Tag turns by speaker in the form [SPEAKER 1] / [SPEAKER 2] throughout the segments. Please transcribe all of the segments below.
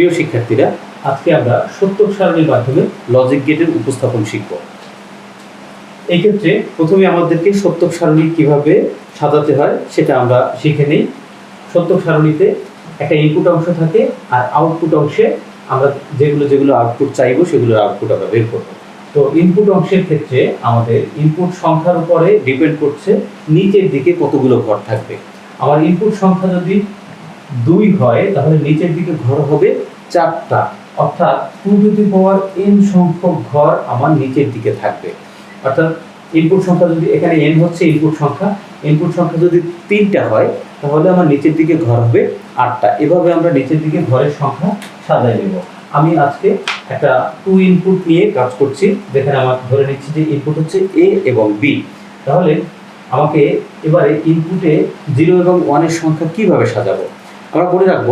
[SPEAKER 1] প্রিয় শিক্ষার্থীরা, আজকে আমরা সত্যক সারণীর মাধ্যমে লজিক গেটের উপস্থাপন শিখব। এই ক্ষেত্রে প্রথমে আমাদেরকে সত্যক সারণী কীভাবে সাজাতে হয় সেটা আমরা শিখে নিই। সত্যক সারণীতে একটা ইনপুট অংশ থাকে আর আউটপুট অংশে আমরা যেগুলো যেগুলো আউটপুট চাইব সেগুলোর আউটপুট আমরা বের করব। তো ইনপুট অংশের ক্ষেত্রে আমাদের ইনপুট সংখ্যার উপরে ডিপেন্ড করছে নিচের দিকে কতগুলো ঘর থাকবে। আমার ইনপুট সংখ্যা যদি দুই হয়, তাহলে নিচের দিকে ঘর হবে চারটা। অর্থাৎ two to the power n সংখ্যক ঘর আমার নিচের দিকে থাকবে। অর্থাৎ ইনপুট সংখ্যা যদি এখানে এন হচ্ছে ইনপুট সংখ্যা ইনপুট সংখ্যা যদি তিনটা হয়, তাহলে আমার নিচের দিকে ঘর হবে আটটা। এভাবে আমরা নিচের দিকে ঘরের সংখ্যা সাজাই নেব। আমি আজকে একটা টু ইনপুট নিয়ে কাজ করছি। যেখানে আমার ধরে নিচ্ছি যে ইনপুট হচ্ছে এ এবং বি তাহলে আমাকে এবারে ইনপুটে জিরো এবং ওয়ানের সংখ্যা কীভাবে সাজাবো? আমরা বলে রাখব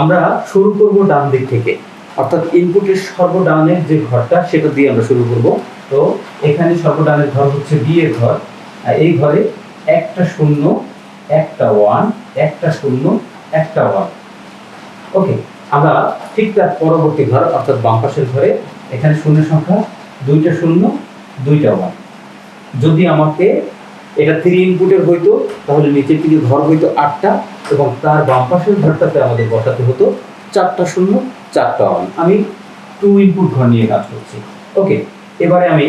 [SPEAKER 1] আমরা শুরু করব ডান দিক থেকে। অর্থাৎ ইনপুটের সর্ব সর্বডানের যে ঘরটা, সেটা দিয়ে আমরা শুরু করব। তো এখানে সর্ব সর্বডানের ঘর হচ্ছে বি এর ঘর। এই ঘরে একটা শূন্য, একটা ওয়ান একটা শূন্য, একটা ওয়ান ওকে আমরা ঠিক তার পরবর্তী ঘর, অর্থাৎ বাম পাশের ঘরে, এখানে শূন্য সংখ্যা, দুইটা শূন্য, দুইটা ওয়ান যদি আমাকে এটা থ্রি ইনপুটের হইতো, তাহলে নিচের দিকে ঘর হইতো আটটা এবং তার বাম পাশের ঘরটাতে আমাদের বসাতে হতো চারটা শূন্য, চারটা ওয়ান আমি টু ইনপুট ঘর নিয়ে কাজ করছি। ওকে এবারে আমি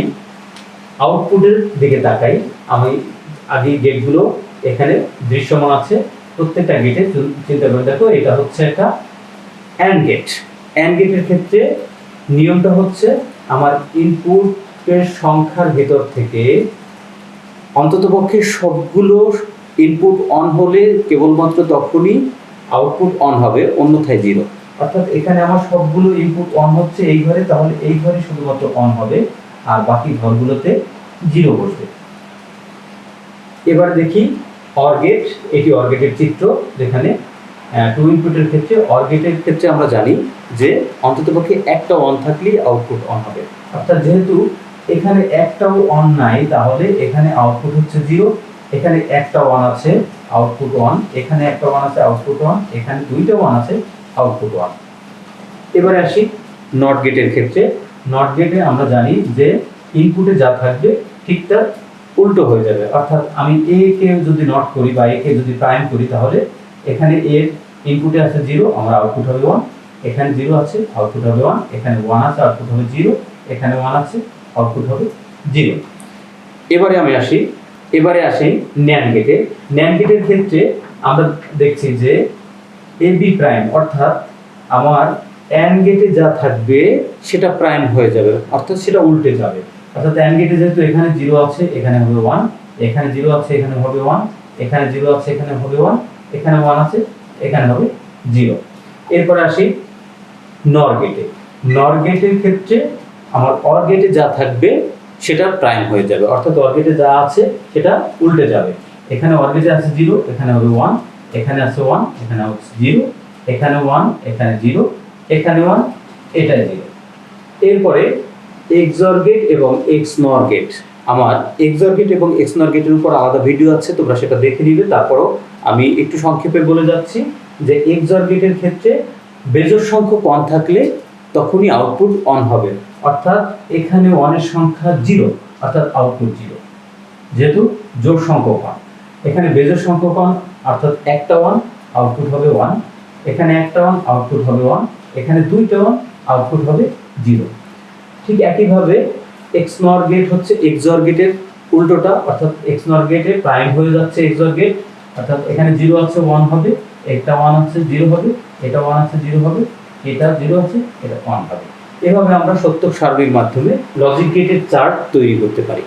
[SPEAKER 1] আউটপুটের দিকে তাকাই। আমি আগে গেটগুলো এখানে দৃশ্যমান আছে। প্রত্যেকটা গেটে চিন্তা করে দেখো, এটা হচ্ছে একটা অ্যান্ড গেট অ্যান্ড গেটের ক্ষেত্রে নিয়মটা হচ্ছে আমার ইনপুটের সংখ্যার ভেতর থেকে অন্ততপক্ষে সবগুলো ইনপুট অন হলে কেবলমাত্র তখনই আউটপুট অন হবে, অন্যথায় জিরো অর্থাৎ এখানে আমার সবগুলো ইনপুট অন হচ্ছে এই ঘরে, তাহলে এই ঘরে শুধুমাত্র অন হবে, আর বাকি ঘরগুলোতে জিরো বসবে। এবার দেখি অর্গেট এটি অর্গেটের চিত্র, যেখানে টু ইনপুটের ক্ষেত্রে অর্গেটের ক্ষেত্রে আমরা জানি যে অন্ততপক্ষে একটা অন থাকলেই আউটপুট অন হবে। অর্থাৎ যেহেতু এখানে একটাও অন নাই, তাহলে এখানে আউটপুট হচ্ছে জিরো এখানে একটা ওয়ান আছে আউটপুট ওয়ান এখানে একটা ওয়ান আছে আউটপুট ওয়ান এখানে দুইটা ওয়ান আছে আউটপুট ওয়ান এবারে আসি নট গেটের ক্ষেত্রে। নট গেটে আমরা জানি যে ইনপুটে যা থাকবে, ঠিক তার উল্টো হয়ে যাবে। অর্থাৎ আমি এ কে যদি নট করি বা এ কে যদি প্রাইম করি, তাহলে এখানে এর ইনপুটে আছে জিরো আমার আউটপুট হবে ওয়ান এখানে জিরো আছে আউটপুট হবে ওয়ান এখানে ওয়ান আছে আউটপুট হবে জিরো এখানে ওয়ান আছে আউটপুট হবে জিরো এবারে আমি আসি এবারে আসি ন্যান গেটে ন্যান গেটের ক্ষেত্রে আমরা দেখছি যে এ বি প্রাইম অর্থাৎ আমার অ্যান গেটে যা থাকবে, সেটা প্রাইম হয়ে যাবে, অর্থাৎ সেটা উল্টে যাবে। অর্থাৎ অ্যান গেটে যেহেতু এখানে জিরো আছে, এখানে হবে ওয়ান এখানে জিরো আছে, এখানে হবে ওয়ান এখানে জিরো আছে, এখানে হবে ওয়ান এখানে ওয়ান আছে, এখানে হবে জিরো এরপরে আসি নর গেটে নর গেটের ক্ষেত্রে আমার অর গেটে যা থাকবে সেটা প্রাইম হয়ে যাবে। অর্থাৎ অর গেটে যা আছে, সেটা উল্টে যাবে। এখানে অর গেটে আছে জিরো এখানে হবে ওয়ান এখানে আছে ওয়ান এখানে হচ্ছে জিরো এখানে ওয়ান এখানে জিরো এখানে ওয়ান এটা জিরো এরপরে এক্সর গেট এবং এক্স আমার এক্সর গেট এবং এক্স উপর আলাদা ভিডিও আছে, তোমরা সেটা দেখে নিবে। তারপরও আমি একটু সংক্ষেপে বলে যাচ্ছি যে এক্সর গেটের ক্ষেত্রে বেজোর সংখ্যক অন থাকলে তখনই আউটপুট অন হবে। অর্থাৎ এখানে ওয়ানের সংখ্যা জিরো অর্থাৎ আউটপুট জিরো যেহেতু জোর সংখ্যক ওয়ান এখানে বেজোর সংখ্যক ওয়ান অর্থাৎ একটা ওয়ান আউটপুট হবে ওয়ান এখানে একটা ওয়ান আউটপুট হবে ওয়ান এখানে দুইটা ওয়ান আউটপুট হবে জিরো ঠিক একইভাবে এক্স নর গেট হচ্ছে এক্সর গেটের উল্টোটা, অর্থাৎ এক্স নর গেটে প্রাইম হয়ে যাচ্ছে এক্সর গেট অর্থাৎ এখানে জিরো আছে ওয়ান হবে, একটা ওয়ান আছে জিরো হবে, এটা ওয়ান আছে জিরো হবে, এটা জিরো আছে, এটা ওয়ান হবে। এভাবে আমরা সত্য সারণীর মাধ্যমে লজিক গেটের চার্ট তৈরি করতে পারি।